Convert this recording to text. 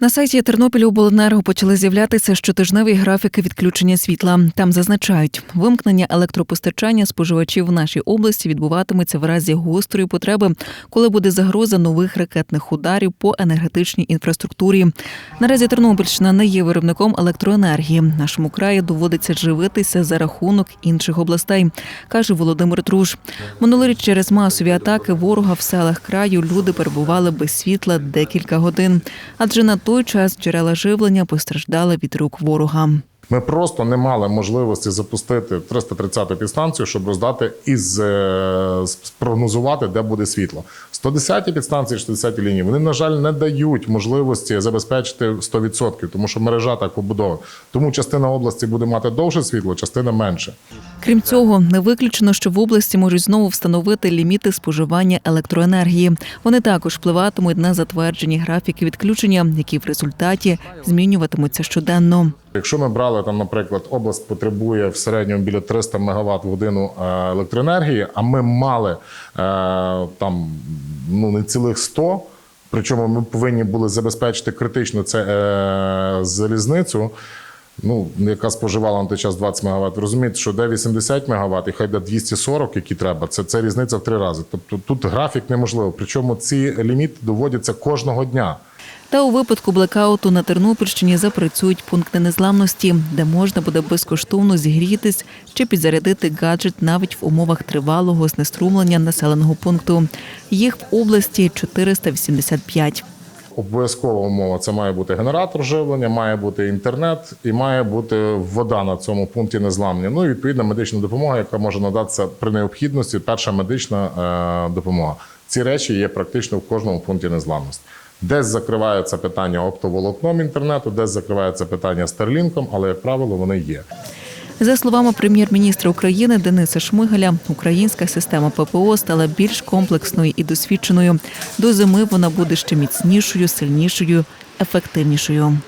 На сайті Тернопільобленерго почали з'являтися щотижневі графіки відключення світла. Там зазначають, вимкнення електропостачання споживачів в нашій області відбуватиметься в разі гострої потреби, коли буде загроза нових ракетних ударів по енергетичній інфраструктурі. Наразі Тернопільщина не є виробником електроенергії. Нашому краї доводиться живитися за рахунок інших областей, каже Володимир Труш. Минулоріч через масові атаки ворога в селах краю люди перебували без світла декілька годин, адже на той час джерела живлення постраждали від рук ворога. Ми просто не мали можливості запустити 330-ту підстанцію, щоб роздати і е, спрогнозувати, де буде світло. 110-ті підстанції, 60-ті лінії, вони, на жаль, не дають можливості забезпечити 100%, тому що мережа так побудована. Тому частина області буде мати довше світло, частина менше. Крім цього, не виключено, що в області можуть знову встановити ліміти споживання електроенергії. Вони також впливатимуть на затверджені графіки відключення, які в результаті змінюватимуться щоденно. Якщо ми брали там, наприклад, область потребує в середньому біля 300 МВт в годину е, електроенергії, а ми мали е, там ну не цілих 100, Причому ми повинні були забезпечити критично це е, залізницю. Ну, яка споживала на той час 20 МВт. Розумієте, що де 80 МВт і хай де 240, які треба, це, це різниця в три рази. Тобто тут графік неможливо. Причому ці ліміти доводяться кожного дня. Та у випадку блекауту на Тернопільщині запрацюють пункти незламності, де можна буде безкоштовно зігрітись чи підзарядити гаджет навіть в умовах тривалого знеструмлення населеного пункту. Їх в області 485. Обов'язкова умова це має бути генератор живлення, має бути інтернет і має бути вода на цьому пункті незламні. Ну і відповідна медична допомога, яка може надатися при необхідності. Перша медична е, допомога. Ці речі є практично в кожному пункті незламності. Десь закривається питання оптоволокном інтернету, десь закривається питання старлінком, але як правило вони є. За словами прем'єр-міністра України Дениса Шмигаля, українська система ППО стала більш комплексною і досвідченою. До зими вона буде ще міцнішою, сильнішою, ефективнішою.